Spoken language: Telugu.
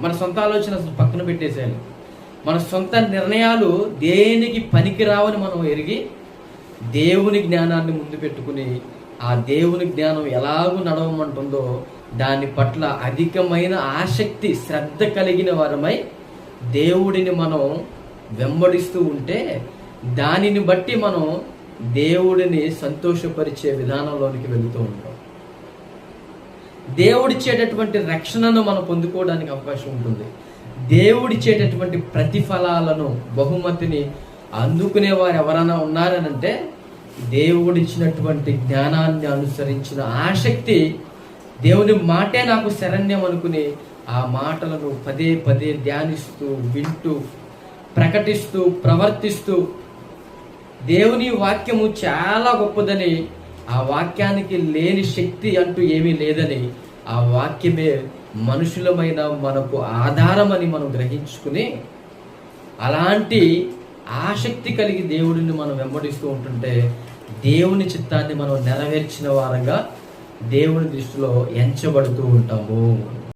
మన సొంత ఆలోచన అసలు పక్కన పెట్టేసేయాలి. మన సొంత నిర్ణయాలు దేనికి పనికిరావని మనం ఎరిగి దేవుని జ్ఞానాన్ని ముందు పెట్టుకుని ఆ దేవుని జ్ఞానం ఎలాగూ నడవమంటుందో దాని పట్ల అధికమైన ఆసక్తి శ్రద్ధ కలిగిన వారమై దేవుడిని మనం వెంబడిస్తూ ఉంటే దానిని బట్టి మనం దేవుడిని సంతోషపరిచే విధానంలోనికి వెళుతూ ఉంటాం. దేవుడిచ్చేటటువంటి రక్షణను మనం పొందుకోవడానికి అవకాశం ఉంటుంది. దేవుడిచ్చేటటువంటి ప్రతిఫలాలను బహుమతిని అందుకునే వారు ఎవరైనా ఉన్నారనంటే దేవుడిచ్చినటువంటి జ్ఞానాన్ని అనుసరించిన ఆసక్తి దేవుని మాటే నాకు శరణ్యం అనుకుని ఆ మాటలను పదే పదే ధ్యానిస్తూ వింటూ ప్రకటిస్తూ ప్రవర్తిస్తూ దేవుని వాక్యము చాలా గొప్పదని ఆ వాక్యానికి లేని శక్తి అంటూ ఏమీ లేదని ఆ వాక్యమే మనుషులమైన మనకు ఆధారమని మనం గ్రహించుకుని అలాంటి ఆసక్తి కలిగి దేవుడిని మనం వెంబడిస్తూ ఉంటుంటే దేవుని చిత్తాన్ని మనం నెరవేర్చిన వారంగా దేవుని దృష్టిలో ఎంచబడుతూ ఉంటాము.